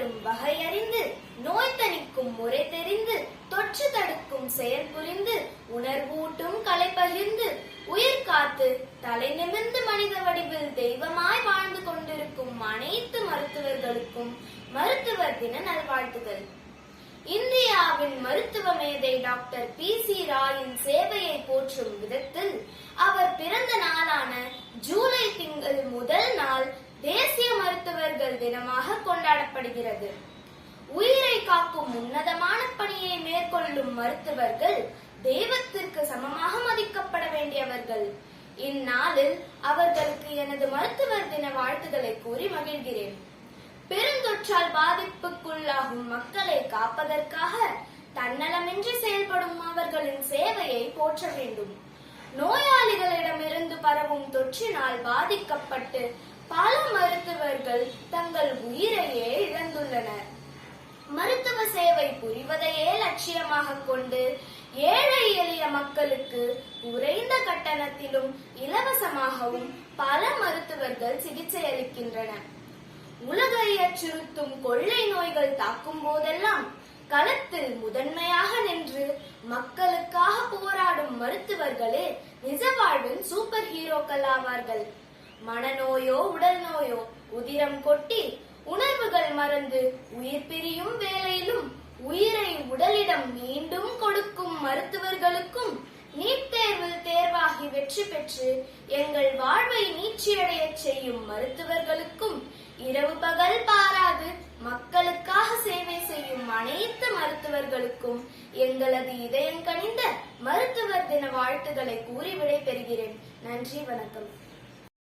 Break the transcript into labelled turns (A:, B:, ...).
A: தரும் வகை அறிந்து நோய் தணிக்கும் முறை தெரிந்து தொற்று தடுக்கும் செயல் புரிந்து உணர்வூட்டும் கலை பகிர்ந்து உயிர் காத்து தலை நிமிர்ந்து மனித வடிவில் தெய்வமாய் வாழ்ந்து கொண்டிருக்கும் அனைத்து மருத்துவர்களுக்கும் மருத்துவர் தின நல்வாழ்த்துகள். இந்தியாவின் மருத்துவ மேதை டாக்டர் பி சி ராயின் சேவையை போற்றும் விதத்தில் அவர் மருத்துவர்கள் தினமாக கொண்டாடப்படுகிறது. உயிரை காக்கும் உன்னதமான பணியை மேற்கொள்ளும் மருத்துவர்கள் தெய்வத்திற்கு சமமாக மதிக்கப்பட வேண்டியவர்கள். இந்நாளில் அவர்களுக்கு எனது மருத்துவர் தின வாழ்த்துக்களை கூறி மகிழ்கிறேன். பெருந்தொற்றால் பாதிப்புக்குள்ளாகும் மக்களை காப்பதற்காக தன்னலமின்றி செயல்படும் அவர்களின் சேவையை போற்ற வேண்டும். நோயாளிகளிடமிருந்து பரவும் தொற்றினால் பாதிக்கப்பட்டு மக்கள் தங்கள் உயிரையே இழந்துள்ளனர். மருத்துவ சேவை புரிவதையே லட்சியமாக கொண்டு ஏழை எளிய மக்களுக்கு குறைந்த கட்டணத்திலும் இலவசமாகவும் பல மருத்துவர்கள் சிகிச்சை அளிக்கின்றனர். உலகை அச்சுறுத்தும் கொள்ளை நோய்கள் தாக்கும் போதெல்லாம் களத்தில் முதன்மையாக நின்று மக்களுக்காக போராடும் மருத்துவர்களே நிஜ வாழ்வின் சூப்பர் ஹீரோக்கள் ஆவார்கள். மனநோயோ உடல் நோயோ உதிரம் கொட்டி உணர்வுகள் மறந்து உயிர் பிரியும் வேளையிலும் உயிரை உடலிடம் மீண்டும் கொடுக்கும் மருத்துவர்களுக்கும் நீட் தேர்வில் தேர்வாகி வெற்றி பெற்று எங்கள் வாழ்வை நீச்சியடைய செய்யும் மருத்துவர்களுக்கும் இரவு பகல் பாராது மக்களுக்காக சேவை செய்யும் அனைத்து மருத்துவர்களுக்கும் எங்களது இதயம் கனிந்த மருத்துவர் தின வாழ்த்துக்களை கூறி விடை பெறுகிறேன் நன்றி வணக்கம்.